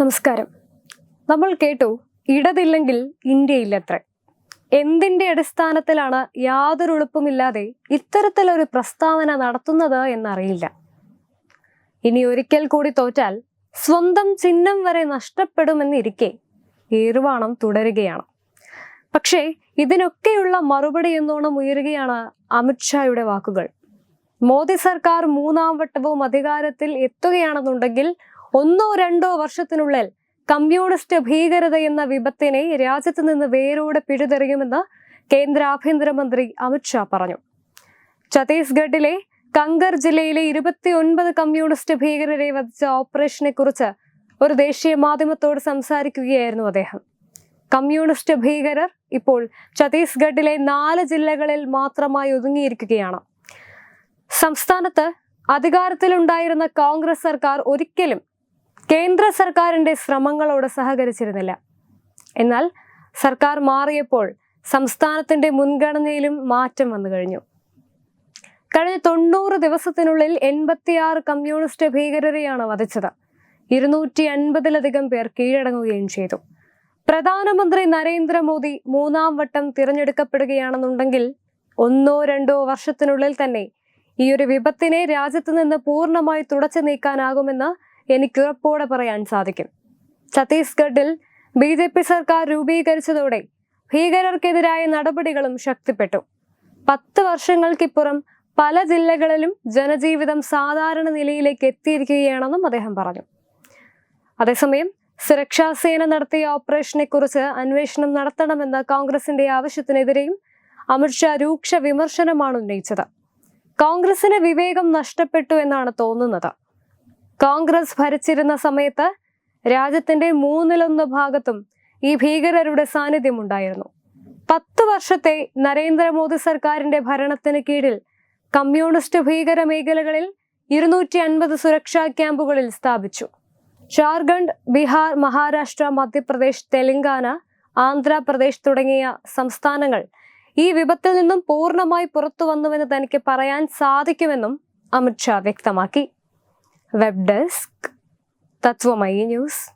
നമസ്കാരം. നമ്മൾ കേട്ടു ഇടതില്ലെങ്കിൽ ഇന്ത്യയില്ലത്ര. എന്തിന്റെ അടിസ്ഥാനത്തിലാണ് യാതൊരു എളുപ്പമില്ലാതെ ഇത്തരത്തിലൊരു പ്രസ്താവന നടത്തുന്നത് എന്നറിയില്ല. ഇനി ഒരിക്കൽ കൂടി തോറ്റാൽ സ്വന്തം ചിഹ്നം വരെ നഷ്ടപ്പെടുമെന്നിരിക്കെ ഏറുവാണം തുടരുകയാണ്. പക്ഷേ ഇതിനൊക്കെയുള്ള മറുപടി എന്നോണം ഉയരുകയാണ് അമിത്ഷായുടെ വാക്കുകൾ. മോദി സർക്കാർ മൂന്നാം വട്ടവും അധികാരത്തിൽ എത്തുകയാണെന്നുണ്ടെങ്കിൽ ഒന്നോ രണ്ടോ വർഷത്തിനുള്ളിൽ കമ്മ്യൂണിസ്റ്റ് ഭീകരത എന്ന വിപത്തിനെ രാജ്യത്ത് നിന്ന് വേരോടെ പിഴുതെറിയുമെന്ന് കേന്ദ്ര ആഭ്യന്തരമന്ത്രി അമിത്ഷാ പറഞ്ഞു. ഛത്തീസ്ഗഡിലെ കങ്കർ ജില്ലയിലെ ഇരുപത്തിയൊൻപത് കമ്മ്യൂണിസ്റ്റ് ഭീകരരെ വധിച്ച ഓപ്പറേഷനെ കുറിച്ച് ഒരു ദേശീയ മാധ്യമത്തോട് സംസാരിക്കുകയായിരുന്നു അദ്ദേഹം. കമ്മ്യൂണിസ്റ്റ് ഭീകരർ ഇപ്പോൾ ഛത്തീസ്ഗഡിലെ നാല് ജില്ലകളിൽ മാത്രമായി ഒതുങ്ങിയിരിക്കുകയാണ്. സംസ്ഥാനത്ത് അധികാരത്തിലുണ്ടായിരുന്ന കോൺഗ്രസ് സർക്കാർ ഒരിക്കലും കേന്ദ്ര സർക്കാരിന്റെ ശ്രമങ്ങളോട് സഹകരിച്ചിരുന്നില്ല. എന്നാൽ സർക്കാർ മാറിയപ്പോൾ സംസ്ഥാനത്തിന്റെ മുൻഗണനയിലും മാറ്റം വന്നു കഴിഞ്ഞു. കഴിഞ്ഞ തൊണ്ണൂറ് ദിവസത്തിനുള്ളിൽ എൺപത്തിയാറ് കമ്മ്യൂണിസ്റ്റ് ഭീകരരെയാണ് വധിച്ചത്. ഇരുന്നൂറ്റി അൻപതിലധികം പേർ കീഴടങ്ങുകയും ചെയ്തു. പ്രധാനമന്ത്രി നരേന്ദ്രമോദി മൂന്നാം വട്ടം തിരഞ്ഞെടുക്കപ്പെടുകയാണെന്നുണ്ടെങ്കിൽ ഒന്നോ രണ്ടോ വർഷത്തിനുള്ളിൽ തന്നെ ഈ ഒരു വിപത്തിനെ രാജ്യത്ത് നിന്ന് പൂർണമായി തുടച്ചു നീക്കാനാകുമെന്ന് എനിക്ക് ഉറപ്പോടെ പറയാൻ സാധിക്കും. ഛത്തീസ്ഗഡിൽ ബി ജെ പി സർക്കാർ രൂപീകരിച്ചതോടെ ഭീകരർക്കെതിരായ നടപടികളും ശക്തിപ്പെട്ടു. പത്ത് വർഷങ്ങൾക്കിപ്പുറം പല ജില്ലകളിലും ജനജീവിതം സാധാരണ നിലയിലേക്ക് എത്തിയിരിക്കുകയാണെന്നും അദ്ദേഹം പറഞ്ഞു. അതേസമയം സുരക്ഷാസേന നടത്തിയ ഓപ്പറേഷനെ കുറിച്ച് അന്വേഷണം നടത്തണമെന്ന കോൺഗ്രസിന്റെ ആവശ്യത്തിനെതിരെയും അമിത്ഷാ രൂക്ഷ വിമർശനമാണ് ഉന്നയിച്ചത്. കോൺഗ്രസിന് വിവേകം നഷ്ടപ്പെട്ടു എന്നാണ് തോന്നുന്നത്. കോൺഗ്രസ് ഭരിച്ചിരുന്ന സമയത്ത് രാജ്യത്തിന്റെ മൂന്നിലൊന്ന് ഭാഗത്തും ഈ ഭീകരരുടെ സാന്നിധ്യം ഉണ്ടായിരുന്നു പത്ത് വർഷത്തെ നരേന്ദ്രമോദി സർക്കാരിന്റെ ഭരണത്തിന് കീഴിൽ കമ്മ്യൂണിസ്റ്റ് ഭീകര മേഖലകളിൽ ഇരുന്നൂറ്റി അൻപത് സുരക്ഷാ ക്യാമ്പുകളിൽ സ്ഥാപിച്ചു. ജാർഖണ്ഡ് ബീഹാർ മഹാരാഷ്ട്ര മധ്യപ്രദേശ് തെലങ്കാന ആന്ധ്രാപ്രദേശ് തുടങ്ങിയ സംസ്ഥാനങ്ങൾ ഈ വിപത്തിൽ നിന്നും പൂർണമായി പുറത്തു വന്നുവെന്ന് തനിക്ക് പറയാൻ സാധിക്കുമെന്നും അമിത്ഷാ വ്യക്തമാക്കി. Web desk. that's for my news.